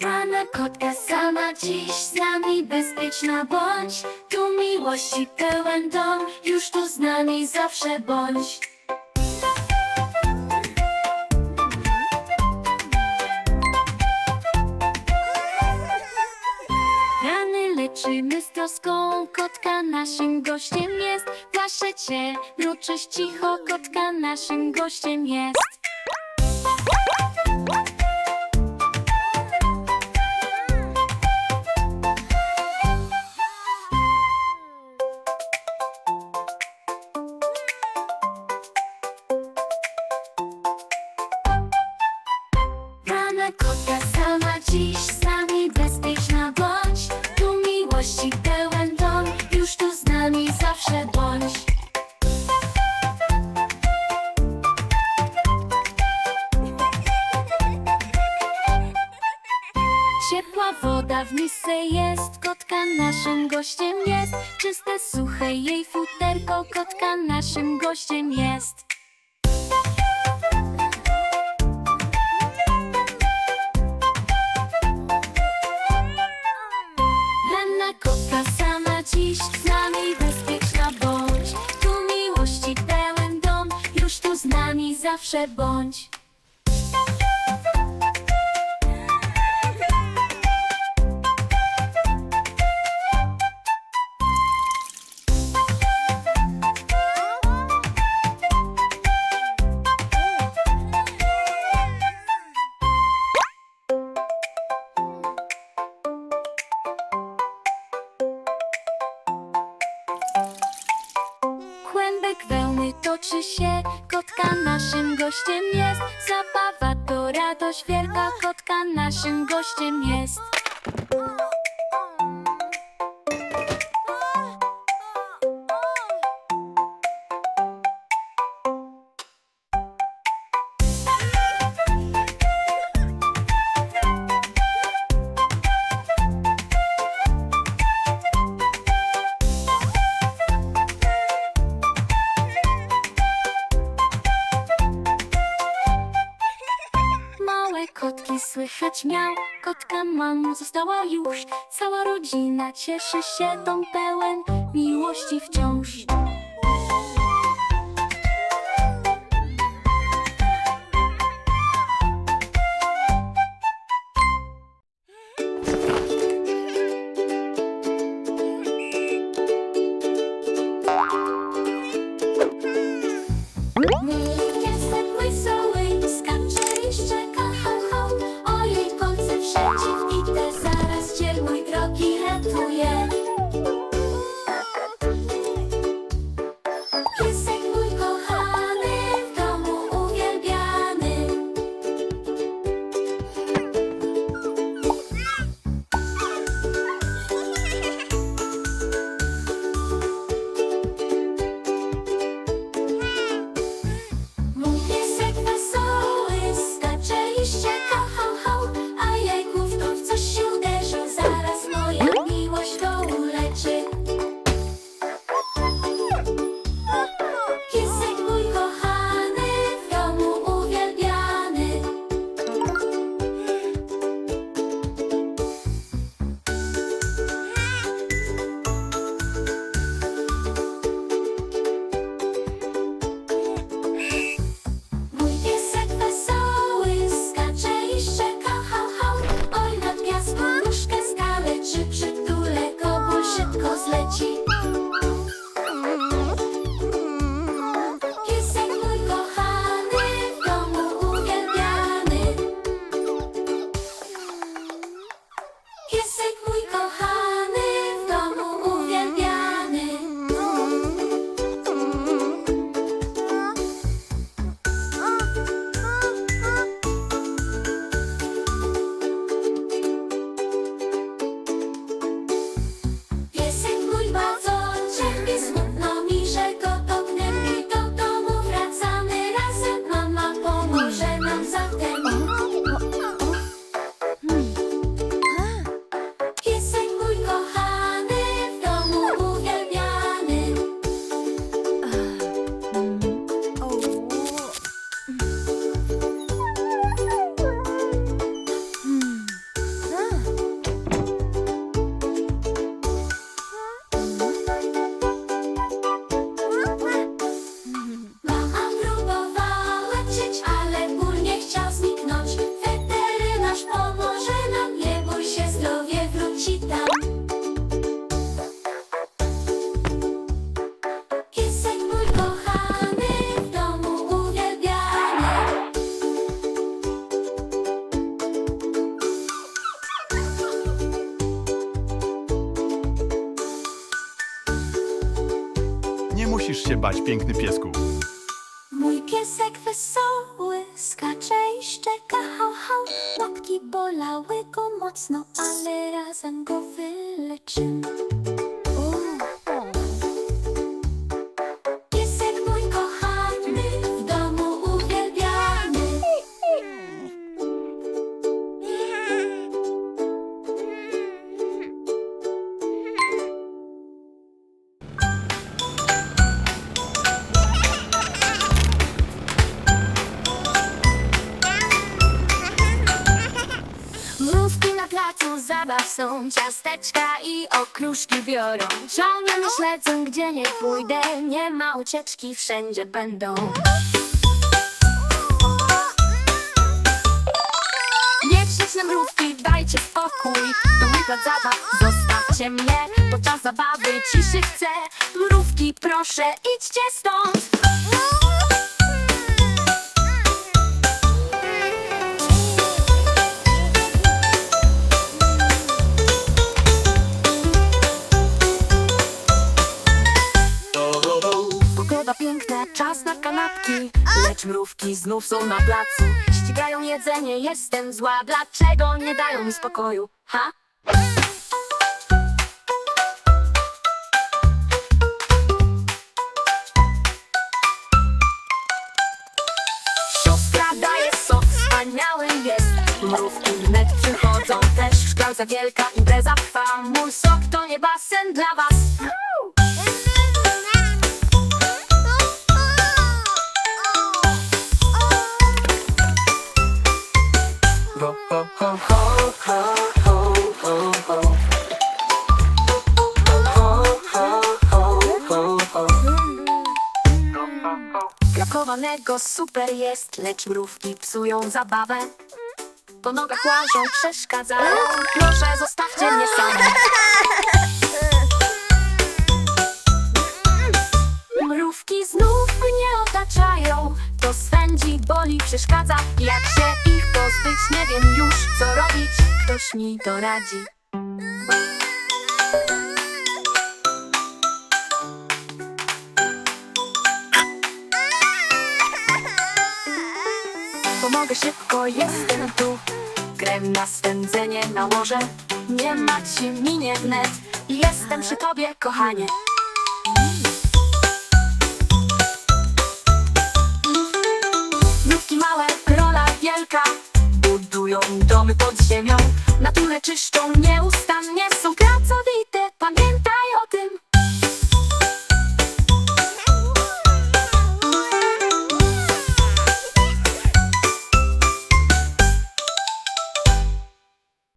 Rana kotka sama dziś z nami bezpieczna bądź. Tu miłości pełen dom, już tu z nami zawsze bądź Leczymy z troską, kotka naszym gościem jest. Cię, mruczysz cicho, kotka naszym gościem jest. Rana kotka sama dziś miłości pełen dom, już tu z nami zawsze bądź. Ciepła woda w misce jest, kotka naszym gościem jest. Czyste, suche jej futerko, kotka naszym gościem jest zawsze bądź. Kłębek toczy się, kotka naszym gościem jest. Zabawa to radość wielka, kotka naszym gościem jest kotki słychać miał, kotka mam została już. Cała rodzina cieszy się, dom pełen miłości wciąż się bać, piękny piesku. Mój piesek wesoły skacze i szczeka hał hał Łapki bolały go mocno, ale razem go wyleczymy zabaw są Ciasteczka i okruszki biorą. Ciągle śledzą, gdzie nie pójdę. Nie ma ucieczki, wszędzie będą. Nie krzycz mrówki, dajcie spokój. To mój plac zabaw, zostawcie mnie. Podczas zabawy ciszy chcę Mrówki, proszę, idźcie stąd Lecz mrówki znów są na placu. Ścigają jedzenie, jestem zła. Dlaczego nie dają mi spokoju? Ha? Siostra daje sok, wspaniały jest. Mrówki wnet przychodzą też W szklance wielka impreza trwa. Mój sok to nie basen dla was Super jest, lecz mrówki psują zabawę. Po nogach łażą, przeszkadzają. Proszę, zostawcie mnie same. Mrówki znów mnie otaczają To swędzi, boli, przeszkadza Jak się ich pozbyć, nie wiem już co robić Ktoś mi doradzi Pomogę szybko, jestem tu. Krem na swędzenie nałożę Nie macie minie wnet. Jestem przy tobie, kochanie. Mrówki małe, rola wielka. Budują domy pod ziemią. Naturę czyszczą nieustannie